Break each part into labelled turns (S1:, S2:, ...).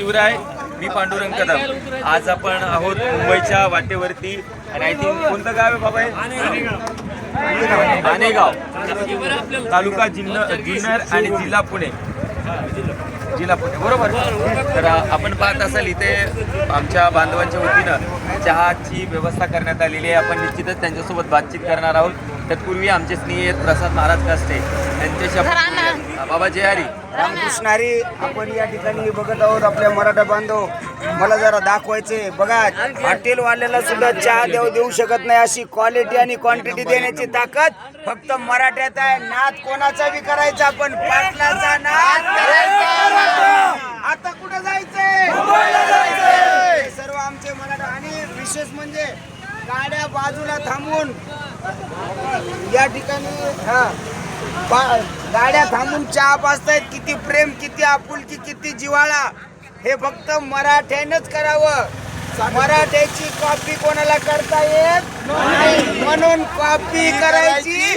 S1: शिवराय मी पांडुरंग कदम. आज आपण आहोत मुंबईच्या वाटेवरती. आणि आय थिंक कोणतं गाव आहे बाबा हे? आनेगाव तालुका जिल्हा जुन्नर आणि जिल्हा पुणे. जिल्हा पुणे. बरोबर. तर आपण पाहत असाल इथे आमच्या बांधवांच्या वतीनं चहाची व्यवस्था करण्यात आलेली आहे. आपण निश्चितच त्यांच्यासोबत बातचीत करणार आहोत. तत्पूर्वी आमचे स्नेही प्रसाद महाराज कास्टे. त्यांच्याशी आपण- बाबा जय हरी
S2: रामकृष्णारी आपण या ठिकाणी बघत आहोत आपल्या मराठा बांधव. मला जरा दाखवायचे बघा हॉटेलवाल्याला सुद्धा चहा देऊ देऊ शकत नाही अशी क्वालिटी आणि क्वांटिटी देण्याची ताकद फक्त मराठ्यात आहे. नाद कोणाचा बी करायचा पण पाटलाचा नाद करायचा. आता कुठे जायचंय हे सर्व आमचे मराठा आणि विशेष म्हणजे गाड्या बाजूला थांबून या ठिकाणी हा गाड्या थांबून चहा पाजतायत. किती प्रेम किती आपुलकी किती जिवाळा हे फक्त मराठ्यानंच करावं. मराठ्याची कॉपी कोणाला करता येत. म्हणून कॉपी करायची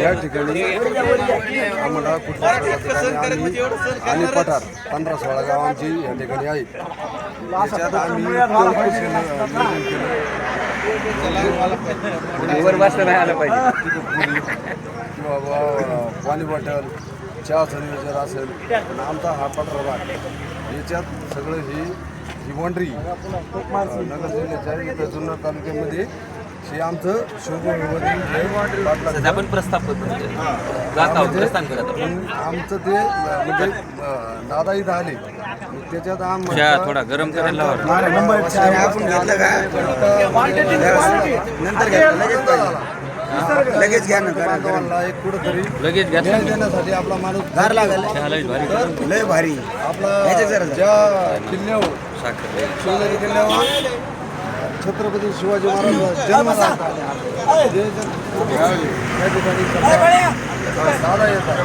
S1: या
S3: ठिकाणी आम्हाला कुठल्या ठिकाणी आणि पठार पंधरा सोळा गाव आमची या ठिकाणी आहेत त्याच्यात आम्ही चौकशीनं नियोजन केलं.
S1: वर बसता नाही आलं पाहिजे.
S3: किंवा पाणी बॉटल चहाचं नियोजन असेल आणि आमचा हा पठार भाग. याच्यात सगळं ही ही वॉन्ड्री. नगर जिल्ह्याच्या इथं जुन्नर तालुक्यामध्ये हे आमचं
S1: सध्या आपण प्रस्ताव करतो. जात आहोत प्रस्थान करत आहोत.
S3: आमचं ते म्हणजे अं, दादा इथं आले त्याच्यात
S1: चहा
S3: आम
S1: थोडा गरम करायला लावा.
S2: आपण घेतलं का नंतर घेतलं लगेच पाहिजे. लगेच घ्या ना.
S3: बांधवांना एक कुठंतरी
S1: लगेच घ्या
S3: न्याय देण्यासाठी आपला माणूस
S2: गार लागल
S1: भारी
S2: लय भारी
S3: आपला
S2: जरा.
S3: ज्या किल्ल्यावर
S1: साखर लई.
S3: शिवनेरी किल्ल्यावर छत्रपती शिवाजी महाराज जन्म झाला जे जर यावेळी त्या ठिकाणी दादा येतात.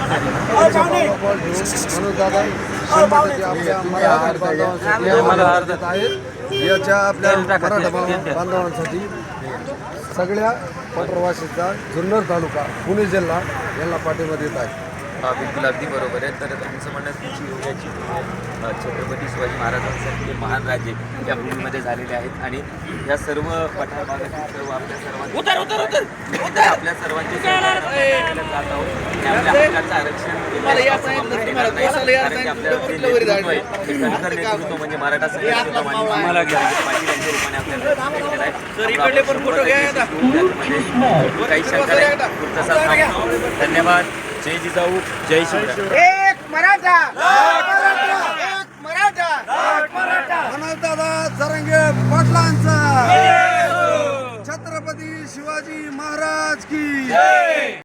S3: म्हणून दादा आपल्या मराठा बांधवांसाठी आहेत. याच्या आपल्या मराठा. बांधवांसाठी सगळ्या पटरवासीचा जुन्नर तालुका पुणे जिल्हा यांना पाठिंबा देत आहे.
S1: बिलकुल अगदी बरोबर आहे. तर तुमचं म्हणणं तुमची योगाची छत्रपती शिवाजी महाराजांसारखे महान राजे या भूमीमध्ये झालेले आहेत. आणि या सर्व पठार भागातील सर्व आपल्या सर्वांचे उतर उतर उतर आपल्या सर्वांचे जात आहोत. आपल्या हक्काचं आरक्षण नेतृत्व म्हणजे मराठा पाटील यांच्या रूपाने आपल्याला काही शंका नाही. धन्यवाद. जय जिजाऊ जय शिव
S2: एक मराठा! एक मराठा! मनोज पाटलांचा! छत्रपती शिवाजी महाराज की!